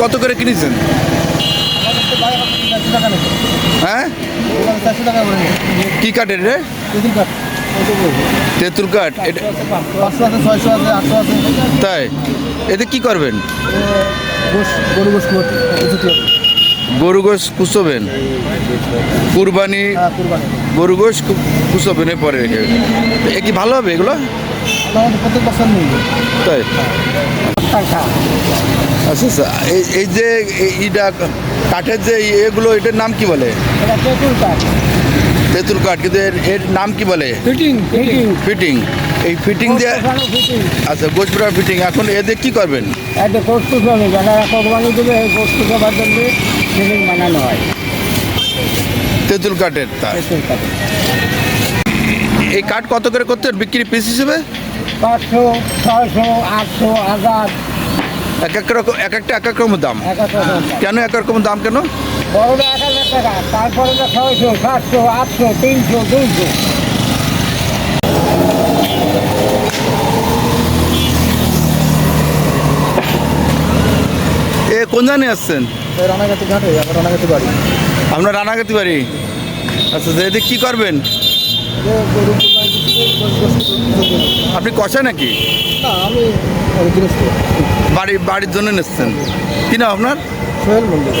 কত করে কিনেছেন? হ্যাঁ? কি কাঠের রে তেঁতুল কাঠ। তাই? এতে কি করবেন? গোস গরু গোস কুচোবেন কুরবানি গরু গোশ কু- কুচোবেন এরপরে রেখে এ কি ভালো হবে এগুলো? তাই? আচ্ছা আচ্ছা এই যে এই- এইটা কাঠের যে এগুলো এটার নাম কি বলে? তেঁতুল কাঠ। কিন্তু এর এর নাম কি বলে? Fitting fitting. এই ফিটিং দিয়ে আচ্ছা গোসপুরা ফিটিং। এখন এদের কি করবেন? একটা যারা কোরবানি দেবে এই জন্য ফিটিং বানানো হয়। তেঁতুল কাঠের কাঠ। এই কাঠ কত করে করতেন বিক্রি পিস হিসেবে? পাঁচশো ছয়শো আটশো হাজার। এক এক রকম এক একটা এক এক রকম দাম। কেন এক রকম দাম কেন? বড়টা এক হাজার টাকা তারপরে ছয়শো সাতশো আটশো তিনশো দুইশো। এ কোন জানে আসছেন? রানাঘাটি ঘাটে রানাঘাটি বাড়ি। আপনার রানাগাতি বাড়ি? আচ্ছা এদের কি করবেন? আপনি কষায় নাকি? না আমি বাড়ি বাড়ির জন্য নিচ্ছেন। কি না আপনার? সোহেল মন্দির